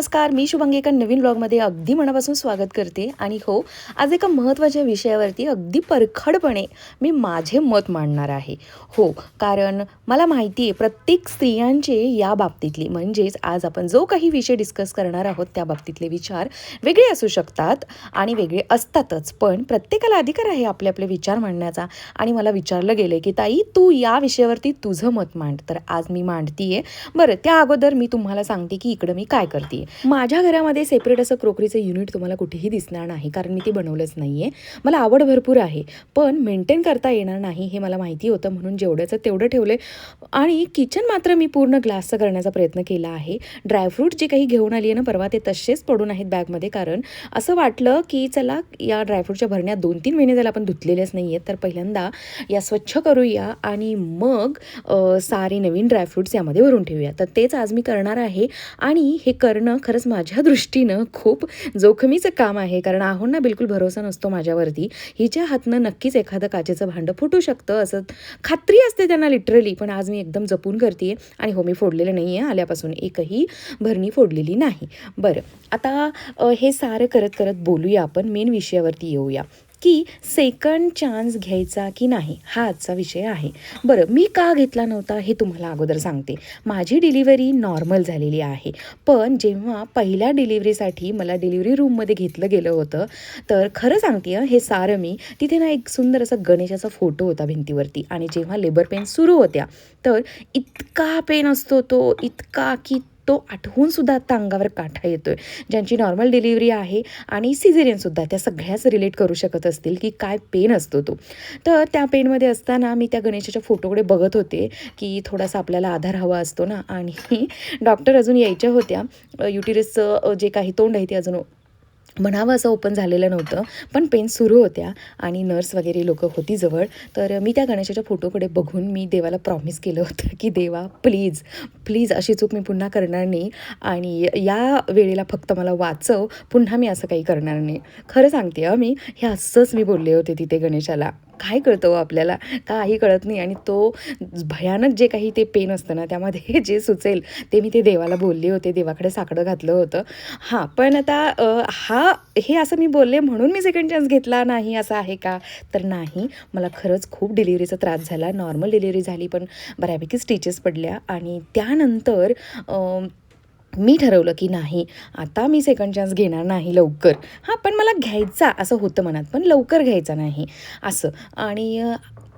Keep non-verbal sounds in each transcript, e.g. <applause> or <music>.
नमस्कार मी शुभांगी एका नवीन ब्लॉगमध्ये अगदी मनापासून स्वागत करते. आणि हो आज एका महत्त्वाच्या विषयावरती अगदी परखडपणे मी माझे मत मांडणार आहे. हो कारण मला माहिती आहे प्रत्येक स्त्रियांचे या बाबतीतली म्हणजेच आज आपण जो काही विषय डिस्कस करणार आहोत त्या बाबतीतले विचार वेगळे असू शकतात आणि वेगळे असतातच. पण प्रत्येकाला अधिकार आहे आपले आपले विचार मांडण्याचा. आणि मला विचारलं गेलं की ताई तू या विषयावरती तुझं मत मांड. तर आज मी मांडतीये. बरं त्या अगोदर मी तुम्हाला सांगते की इकडं मी काय करते माझ्या घरामध्ये सेपरेट असं क्रोकरीचं युनिट तुम्हाला कुठेही दिसणार नाही कारण मी ते बनवलंच नाही आहे मला आवड भरपूर आहे पण मेंटेन करता येणार नाही हे मला माहिती होतं म्हणून जेवढ्याचं तेवढं ठेवलं आणि किचन मात्र मी पूर्ण ग्लासचं करण्याचा प्रयत्न केला आहे. ड्रायफ्रूट जे काही घेऊन आली आहे ना परवा ते तसेच पडून आहेत बॅगमध्ये कारण असं वाटलं की चला या ड्रायफ्रूटच्या भरण्यात दोन तीन महिने त्याला आपण धुतलेलेच नाही आहेत तर पहिल्यांदा या स्वच्छ करूया आणि मग सारे नवीन ड्रायफ्रूट्स यामध्ये भरून ठेवूया. तर तेच आज मी करणार आहे. आणि हे करणं खरंच माझ्या दृष्टीनं खूप जोखमीचं काम आहे. कारण आहोंना बिलकुल भरोसा नसतो माझ्यावरती. हिच्या हातनं नक्कीच एखादं काचेचं भांडं फुटू शकतं असं खात्री असते त्यांना लिटरली पण आज मी एकदम जपून करते आणि हो मी फोडलेलं नाही आहे आल्यापासून एकही भरणी फोडलेली नाही. बरं. आता हे सारं करत करत बोलूया आपण. मेन विषयावरती येऊया. की सेकंड चान्स घ्यायचा की नाही हा आजचा विषय आहे. बरं मी का घेतला नव्हता हे तुम्हाला अगोदर सांगते. माझी डिलिव्हरी नॉर्मल झालेली आहे. पण जेव्हा पहिल्या डिलिव्हरीसाठी मला डिलिव्हरी रूममध्ये घेतलं गेलं होतं तर खरं सांगते हे सारं मी तिथे ना एक सुंदर असा गणेशाचा फोटो होता भिंतीवरती. आणि जेव्हा लेबर पेन सुरू होत्या तर इतका पेन असतो तो इतका की तो आठवून सुद्धा आता अंगावर काठा येतोय. ज्यांची नॉर्मल डिलिव्हरी आहे आणि सिझेरियनसुद्धा त्या सगळ्याच रिलेट करू शकत असतील की काय पेन असतो तो. तर त्या पेनमध्ये असताना मी त्या गणेशाच्या फोटोकडे बघत होते की थोडासा आपल्याला आधार हवा असतो ना. आणि डॉक्टर अजून यायच्या होत्या. युटिरसचं जे काही तोंड आहे ते अजून म्हणावं असं ओपन झालेलं नव्हतं पण पेन सुरू होत्या आणि नर्स वगैरे लोकं होती जवळ. तर मी त्या गणेशाच्या फोटोकडे बघून मी देवाला प्रॉमिस केलं होतं की देवा प्लीज प्लीज अशी चूक मी पुन्हा करणार नाही आणि या वेळेला फक्त मला वाचव पुन्हा मी असं काही करणार नाही. खरं सांगते मी हे असंच मी बोलले होते तिथे गणेशाला. काय कळतं हो आपल्याला? काही कळत नाही आणि तो भयानक जे काही ते पेन असतं ना त्यामध्ये <laughs> जे सुचेल ते मी ते देवाला बोलले होते देवाकडे साकडं घातलं होतं. हां पण आता हा हे असं मी बोलले म्हणून मी सेकंड चान्स घेतला नाही असं आहे का? तर नाही. मला खरंच खूप डिलिव्हरीचा त्रास झाला. नॉर्मल डिलिव्हरी झाली पण बऱ्यापैकी स्टिचेस पडल्या. आणि त्यानंतर मी ठरवलं की नाही आता मी सेकंड चान्स घेणार नाही लवकर. हां पण मला घ्यायचा असं होतं मनात पण लवकर घ्यायचा नाही. असं. आणि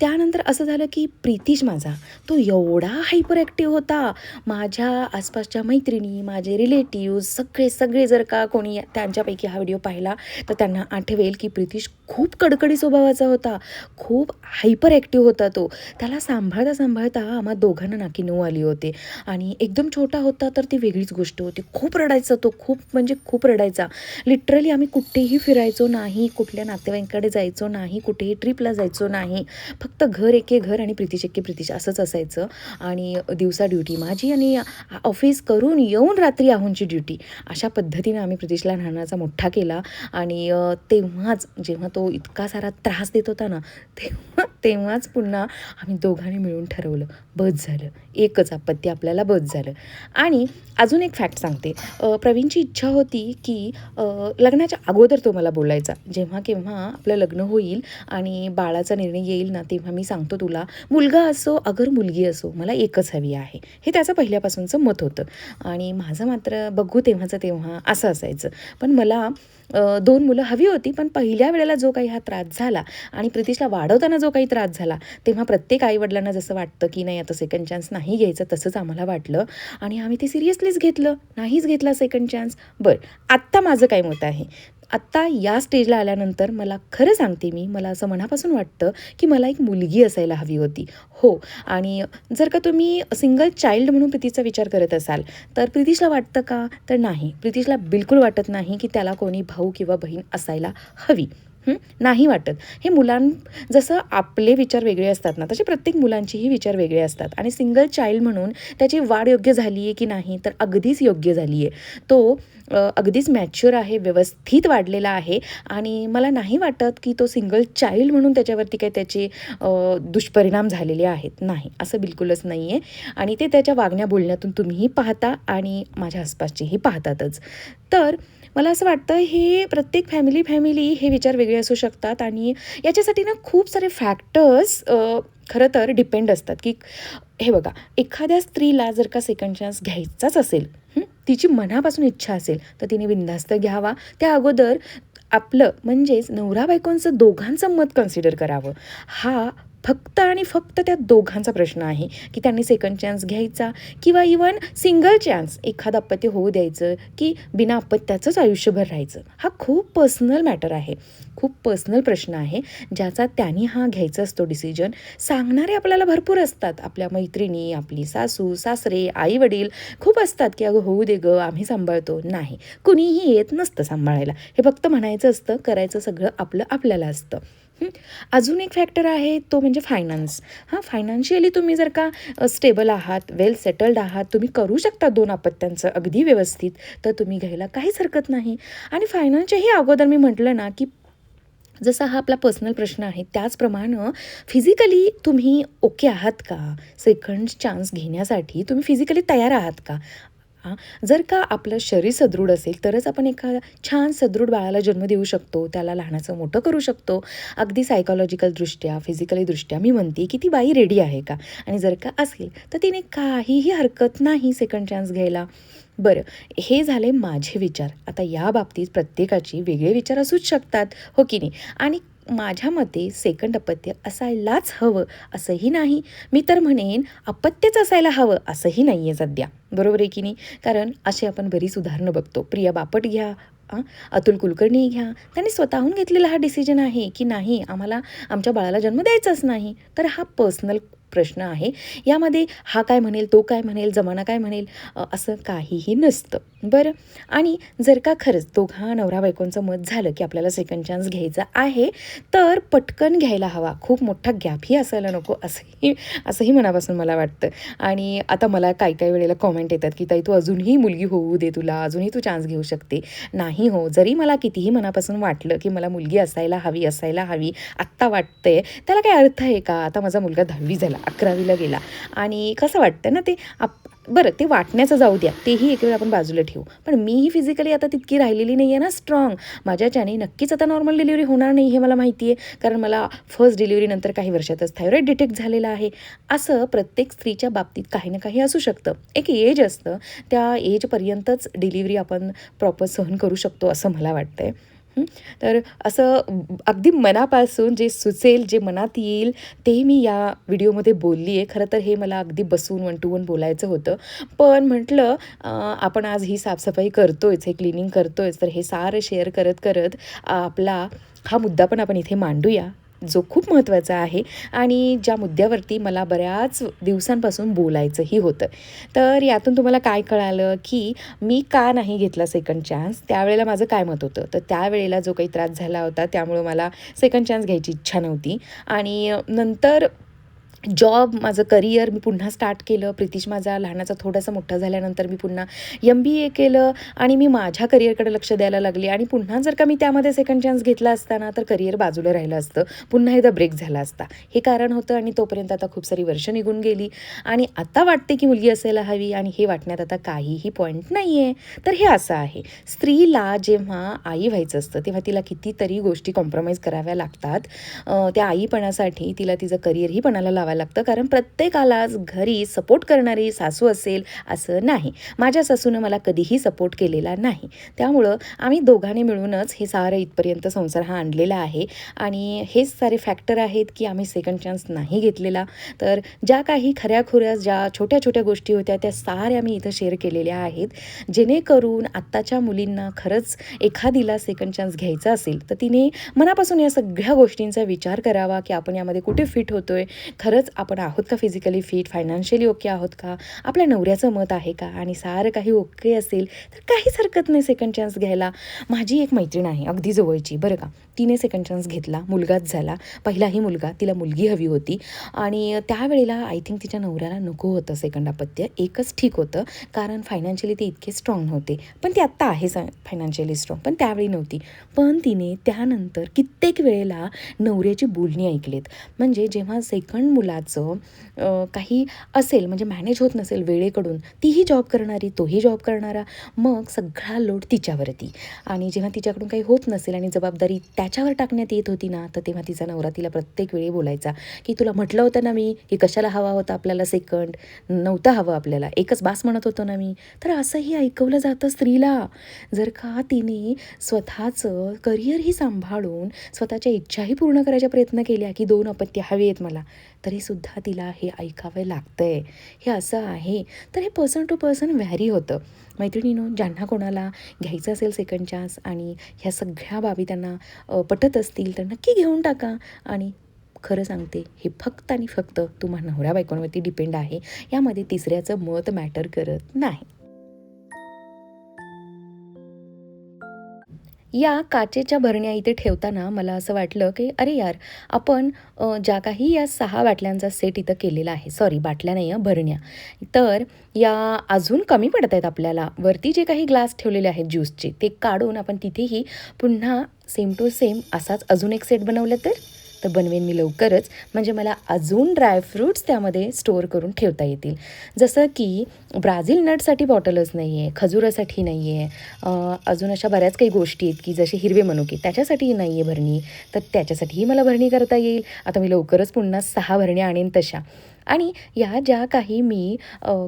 त्यानंतर असं झालं की प्रितीश माझा तो एवढा हायपर ॲक्टिव्ह होता. माझ्या आसपासच्या मैत्रिणी माझे रिलेटिव्ह सगळे सगळे जर का कोणी त्यांच्यापैकी हा व्हिडिओ पाहिला तर त्यांना आठवेल की प्रितीश खूप कडकडी स्वभावाचा होता. खूप हायपर ॲक्टिव्ह होता तो. त्याला सांभाळता सांभाळता आम्हा दोघांना नाकी नऊ आली होते. आणि एकदम छोटा होता तर ती वेगळीच गोष्ट होती. खूप रडायचा तो. खूप म्हणजे खूप रडायचा. लिटरली आम्ही कुठेही फिरायचो नाही कुठल्या नातेवाईकांकडे जायचो नाही कुठेही ट्रिपला जायचो नाही. फक्त घर एके घर आणि प्रीतीश एके प्रीतीश असंच असायचं. आणि दिवसा ड्युटी माझी आणि ऑफिस करून येऊन रात्री आहूंची ड्युटी. अशा पद्धतीने आम्ही प्रीतीशला लहानाचा मोठा केला. आणि तेव्हाच जेव्हा तो इतका सारा त्रास देत होता ना तेव्हा तेव्हाच पुन्हा आम्ही दोघांनी मिळून ठरवलं बस झालं. एकच आपत्ती आपल्याला बस झालं. आणि अजून एक फॅक्ट सांगते. प्रवीणची इच्छा होती की लग्नाच्या अगोदर तो मला बोलायचा. जेव्हा केव्हा आपलं लग्न होईल आणि बाळाचा निर्णय येईल ना ते तेव्हा मी सांगतो तुला मुलगा असो अगर मुलगी असो मला एकच हवी आहे. हे त्याचं पहिल्यापासूनचं मत होतं. आणि माझं मात्र बघू तेव्हाचं तेव्हा असं असायचं. पण मला दोन मुलं हवी होती पण पहिल्या वेळेला जो काही हा त्रास झाला आणि प्रितीशला वाढवताना जो काही त्रास झाला तेव्हा प्रत्येक आईवडिलांना जसं वाटतं की नाही आता सेकंड चान्स नाही घ्यायचं तसंच आम्हाला वाटलं. आणि आम्ही ते सिरियसलीच घेतलं. नाहीच घेतला सेकंड चान्स बरं आत्ता माझं काय मत आहे? आत्ता या स्टेजला आल्यानंतर मला खरं सांगते मी मला असं मनापासून वाटतं की मला एक मुलगी असायला हवी होती. हो आणि जर का तुम्ही सिंगल चाइल्ड म्हणून प्रीतीचा विचार करत असाल तर प्रीतीशला वाटतं का? तर नाही. प्रीतीशला बिलकुल वाटत नाही की त्याला कोणी भाऊ किंवा बहीण असायला हवी. नाही वाटत. हे मुलां जसं आपले विचार वेगळे असतात ना तसे प्रत्येक मुलांचेही विचार वेगळे असतात. आणि सिंगल चाइल्ड म्हणून त्याची वाढ योग्य झाली आहे की नाही तर अगदीच योग्य झाली आहे तो अगदीच मॅच्युअर आहे व्यवस्थित वाढलेला आहे आणि मला नाही वाटत की तो सिंगल चाइल्ड म्हणून त्याच्यावरती काही त्याचे दुष्परिणाम झालेले आहेत. नाही असं बिलकुलच नाही आहे आणि ते त्याच्या वागण्या बोलण्यातून तुम्हीही पाहता आणि माझ्या आसपासचेही पाहतातच. तर मला असं वाटतं हे प्रत्येक फॅमिली फॅमिली हे विचार वेगळे असू शकतात आणि याच्यासाठी ना खूप सारे फॅक्टर्स खरं तर डिपेंड असतात की हे बघा एखाद्या स्त्रीला जर का सेकंड चान्स घ्यायचाच असेल तिची मनापासून इच्छा असेल तर तिने बिंदास्त घ्यावा. त्या अगोदर आपलं म्हणजेच नवरा बायकोंचं दोघांचं मत कन्सिडर करावं. हा फक्त आणि फक्त त्या दोघांचा प्रश्न आहे की त्यांनी सेकंड चान्स घ्यायचा किंवा इवन सिंगल चान्स एखादं अपत्य होऊ द्यायचं की बिना अपत्याचंच आयुष्यभर राहायचं. हा खूप पर्सनल मॅटर आहे. खूप पर्सनल प्रश्न आहे. ज्याचा त्यांनी हा घ्यायचा असतो डिसिजन सांगणारे आपल्याला भरपूर असतात. आपल्या मैत्रिणी आपली सासू सासरे आई वडील खूप असतात की अगं होऊ दे गं आम्ही सांभाळतो. नाही. कुणीही येत नसतं सांभाळायला. हे फक्त म्हणायचं असतं करायचं सगळं आपलं आपल्याला असतं. अजून एक फॅक्टर आहे तो म्हणजे फायनान्स हां फायनान्शियली तुम्ही जर का स्टेबल आहात वेल सेटल्ड आहात तुम्ही करू शकता दोन अपत्यांचं अगदी व्यवस्थित तर तुम्ही घ्यायला काहीच हरकत नाही. आणि फायनान्सच्याही अगोदर मी म्हटलं ना की जसा हा आपला पर्सनल प्रश्न आहे त्याचप्रमाणे फिजिकली तुम्ही ओके आहात का? सेकंड चान्स घेण्यासाठी तुम्ही फिजिकली तयार आहात का? हां जर का आपलं शरीर सदृढ असेल तरच आपण एका छान सदृढ बाळाला जन्म देऊ शकतो त्याला लहानाचं मोठं करू शकतो. अगदी सायकॉलॉजिकलदृष्ट्या फिजिकलीदृष्ट्या मी म्हणते की ती बाई रेडी आहे का? आणि जर का असेल तर तिने काहीही हरकत नाही सेकंड चान्स घ्यायला. बरं हे झाले माझे विचार. आता या बाबतीत प्रत्येकाची वेगळे विचार असूच शकतात हो की नाही? आणि माझ्या मते सेकंड अपत्य असायलाच हवं असंही नाही. मी तर म्हणेन अपत्यच असायला हवं असंही नाही आहे सध्या. बरोबर आहे की नाही? कारण असे आपण बरीच उदाहरणं बघतो. प्रिया बापट घ्या अतुल कुलकर्णी घ्या. त्यांनी स्वतःहून घेतलेला हा डिसिजन आहे की नाही आम्हाला आमच्या बाळाला जन्म द्यायचाच नाही. तर हा पर्सनल प्रश्न आहे. यामध्ये हा काय म्हणेल तो काय म्हणेल जमाना काय म्हणेल असं काहीही नसतं. बरं? आणि जर का खरंच दोघा नवरा बायकोंचं मत झालं की आपल्याला सेकंड चान्स घ्यायचा आहे तर पटकन घ्यायला हवा. खूप मोठा गॅपही असायला नको असंही असंही मनापासून मला वाटतं. आणि आता मला काही काही वेळेला कॉमेंट येतात की ताई तू अजूनही मुलगी होऊ दे तुला अजूनही तू चान्स घेऊ शकते. नाही हो जरी मला कितीही मनापासून वाटलं की मला मुलगी असायला हवी असायला हवी आत्ता वाटतंय त्याला काय अर्थ आहे का? आता माझा मुलगा दहावी झाला. अकरावीला गेला. आणि कसं वाटतं ना ते आप बरं ते वाटण्याचं जाऊ द्या. तेही एक वेळ आपण बाजूला ठेवू. पण मीही फिजिकली आता तितकी राहिलेली नाही आहे ना स्ट्रॉंग माझ्याच्याने नक्कीच आता नॉर्मल डिलिव्हरी होणार नाही हे मला माहिती आहे कारण मला फर्स्ट डिलिव्हरीनंतर काही वर्षातच थायरॉईड डिटेक्ट झालेला आहे. असं प्रत्येक स्त्रीच्या बाबतीत काही ना काही असू शकतं. एक एज असतं. त्या एजपर्यंतच डिलिव्हरी आपण प्रॉपर सहन करू शकतो असं मला वाटतं आहे तर असं अगदी मनापासून जे सुचेल जे मनात येईल ते मी या व्हिडिओमध्ये बोलली आहे खरं तर हे मला अगदी बसून वन टू वन बोलायचं होतं. पण म्हटलं आपण आज ही साफसफाई करतोयच हे क्लिनिंग करतोयच तर हे सारं शेअर करत करत आपला हा मुद्दा पण आपण इथे मांडूया. जो खूप महत्त्वाचा आहे आणि ज्या मुद्द्यावरती मला बऱ्याच दिवसांपासून बोलायचंही होतं. तर यातून तुम्हाला काय कळालं की मी का नाही घेतला सेकंड चान्स त्यावेळेला माझं काय मत होतं? तर त्यावेळेला जो काही त्रास झाला होता त्यामुळं मला सेकंड चान्स घ्यायची इच्छा नव्हती. आणि नंतर जॉब माझं करिअर मी पुन्हा स्टार्ट केलं. प्रितिश माझा लहानाचा थोडासा मोठा झाल्यानंतर मी पुन्हा एम बी ए केलं आणि मी माझ्या करिअरकडे लक्ष द्यायला लागले. आणि पुन्हा जर का मी त्यामध्ये सेकंड चान्स घेतला असताना तर करिअर बाजूला राहिलं असतं. पुन्हा एकदा ब्रेक झाला असता. हे कारण होतं आणि तोपर्यंत आता खूप सारी वर्ष निघून गेली. आणि आता वाटते की मुलगी असायला हवी आणि हे वाटण्यात आता काहीही पॉईंट नाही आहे तर हे असं आहे. स्त्रीला जेव्हा आई व्हायचं असतं तेव्हा तिला कितीतरी गोष्टी कॉम्प्रोमाइज कराव्या लागतात. त्या आईपणासाठी तिला तिचं करिअरही पणाला लावायला लागतं. कारण प्रत्येकालाच घरी सपोर्ट करणारी सासू असेल असं नाही. माझ्या सासूनं मला कधीही सपोर्ट केलेला नाही. त्यामुळं आम्ही दोघांनी मिळूनच हे सारं इथपर्यंत संसार हा आणलेला आहे. आणि हेच सारे फॅक्टर आहेत की आम्ही सेकंड चान्स नाही घेतलेला. तर ज्या काही खऱ्याखुऱ्या ज्या छोट्या छोट्या गोष्टी होत्या त्या साऱ्या मी इथं शेअर केलेल्या आहेत. जेणेकरून आत्ताच्या मुलींना खरंच एखादीला सेकंड चान्स घ्यायचा असेल तर तिने मनापासून या सगळ्या गोष्टींचा विचार करावा की आपण यामध्ये कुठे फिट होतोय. खरंच खरंच आपण आहोत का फिजिकली फिट फायनान्शियली ओके आहोत का? आपल्या नवऱ्याचं मत आहे का? आणि सारं काही ओके असेल तर काहीच हरकत नाही सेकंड चान्स घ्यायला. माझी एक मैत्रीण आहे अगदी जवळची बरं का. तिने सेकंड चान्स घेतला मुलगाच झाला. पहिलाही मुलगा तिला मुलगी हवी होती. आणि त्यावेळेला आय थिंक तिच्या नवऱ्याला नको होतं सेकंड अपत्य. एकच ठीक होतं कारण फायनान्शियली ते इतके स्ट्रॉंग नव्हते. पण ते आत्ता आहे फायनान्शियली स्ट्रॉंग पण त्यावेळी नव्हती. पण तिने त्यानंतर कित्येक वेळेला नवऱ्याची बोलणी ऐकलेत. म्हणजे जेव्हा सेकंड मुला अं, काही असेल म्हणजे मॅनेज होत नसेल वेळेकडून तीही जॉब करणारी तोही जॉब करणारा मग सगळा लोड तिच्यावरती. आणि जेव्हा तिच्याकडून काही होत नसेल आणि जबाबदारी त्याच्यावर टाकण्यात येत होती ना तर तेव्हा तिचा नवरा तिला प्रत्येक वेळी बोलायचा की तुला म्हटलं होतं ना मी की कशाला हवा होता आपल्याला सेकंड नव्हतं हवं आपल्याला. एकच बास म्हणत होतो ना मी. तर असंही ऐकवलं जातं स्त्रीला. जर का तिने स्वतःचं करिअरही सांभाळून स्वतःच्या इच्छाही पूर्ण करायचा प्रयत्न केल्या की दोन अपत्य हवे आहेत मला. तरीसुद्धा तिला हे ऐकावं आहे हे असं आहे. तर हे पर्सन टू पर्सन व्हॅरी होतं. मैत्रिणीनो ज्यांना कोणाला घ्यायचं असेल सेकंड चान्स आणि ह्या सगळ्या बाबी त्यांना पटत असतील तर नक्की घेऊन टाका. आणि खरं सांगते हे फक्त आणि फक्त तुम्हा नवऱ्या बायकोंवरती डिपेंड आहे. यामध्ये तिसऱ्याचं मत मॅटर करत नाही. या काचेच्या भरण्या इथे ठेवताना मला असं वाटलं की अरे यार आपण ज्या काही या सहा बाटल्यांचा सेट इथं केलेला आहे सॉरी बाटल्या नाही आहे भरण्या तर या अजून कमी पडत आहेत आपल्याला. वरती जे काही ग्लास ठेवलेले आहेत ज्यूसचे ते काढून आपण तिथेही पुन्हा सेम टू सेम असाच अजून एक सेट बनवलं तर? तर बनवेन मी लवकरच. म्हणजे मला अजून ड्रायफ्रूट्स त्यामध्ये स्टोअर करून ठेवता येतील. जसं की ब्राझील नटसाठी बॉटलच नाही आहे खजुरासाठी नाही आहे अजून अशा बऱ्याच काही गोष्टी आहेत की जसे हिरवे मनुके त्याच्यासाठी नाही आहे भरणी. तर त्याच्यासाठीही मला भरणी करता येईल. आता मी लवकरच पुन्हा सहा भरण्या आणेन तशा. आणि या ज्या काही मी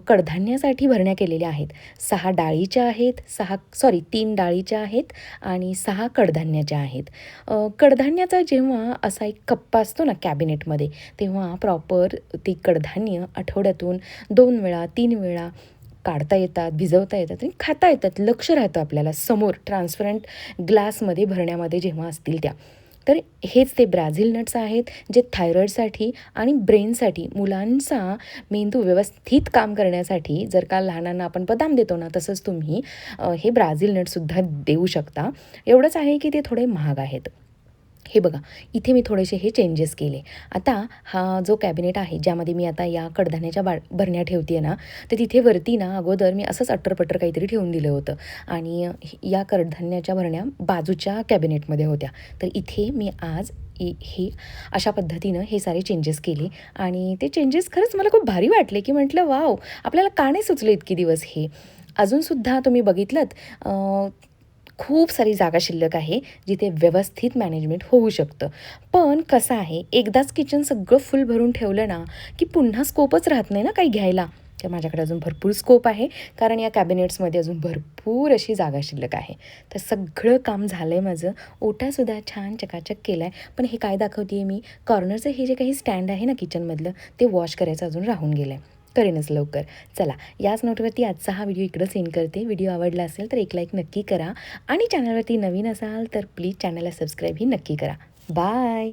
कडधान्यासाठी भरण्या केलेल्या आहेत सहा डाळीच्या आहेत सहा सॉरी तीन डाळीच्या आहेत आणि सहा कडधान्याच्या आहेत. कडधान्याचा जेव्हा असा एक कप्पा असतो ना कॅबिनेटमध्ये तेव्हा प्रॉपर ती कडधान्य आठवड्यातून दोन वेळा तीन वेळा काढता येतात भिजवता येतात आणि खाता येतात लक्ष राहतं आपल्याला समोर ट्रान्सपरंट ग्लासमध्ये भरण्यामध्ये जेव्हा असतील त्या. तर हेच ते ब्राझील नट्स आहेत जे थायरॉईडसाठी आणि ब्रेनसाठी मुलांचा मेंदू व्यवस्थित काम करण्यासाठी जर का लहानांना आपण बदाम देतो ना तसंच तुम्ही हे ब्राझील नटसुद्धा देऊ शकता. एवढंच आहे की ते थोडे महाग आहेत. हे बघा इथे मी थोडेसे हे चेंजेस केले. आता हा जो कॅबिनेट आहे ज्यामध्ये मी आता या कडधान्याच्या बा भरण्या ठेवते आहे ना तर तिथे वरती ना अगोदर मी असंच अट्टरपट्टर काहीतरी ठेवून दिलं होतं. आणि या कडधान्याच्या भरण्या बाजूच्या कॅबिनेटमध्ये होत्या. तर इथे मी आज हे अशा पद्धतीनं हे सारे चेंजेस केले. आणि ते चेंजेस खरंच मला खूप भारी वाटले की म्हटलं वाव आपल्याला का नाही सुचलं इतके दिवस हे? अजूनसुद्धा तुम्ही बघितलं खूप सारी जागा शिल्लक आहे जिथे व्यवस्थित मॅनेजमेंट होऊ शकतं. पण कसं आहे एकदाच किचन सगळं फुल भरून ठेवलं ना की पुन्हा स्कोपच राहत नाही ना काही घ्यायला. तर माझ्याकडे अजून भरपूर स्कोप आहे कारण या कॅबिनेट्समध्ये अजून भरपूर अशी जागा शिल्लक आहे. तर सगळं काम झालं आहे माझं ओटासुद्धा छान चकाचक केला आहे पण हे काय दाखवते आहे मी कॉर्नरचं हे जे काही स्टँड आहे ना किचनमधलं ते वॉश करायचं अजून राहून गेलं आहे करेनच लवकर. चला याच नोटवरती आजचा हा व्हिडिओ इकडं सेंड करते. व्हिडिओ आवडला असेल तर एक लाईक नक्की करा. आणि चॅनलवरती नवीन असाल तर प्लीज चॅनलला सबस्क्राईबही नक्की करा. बाय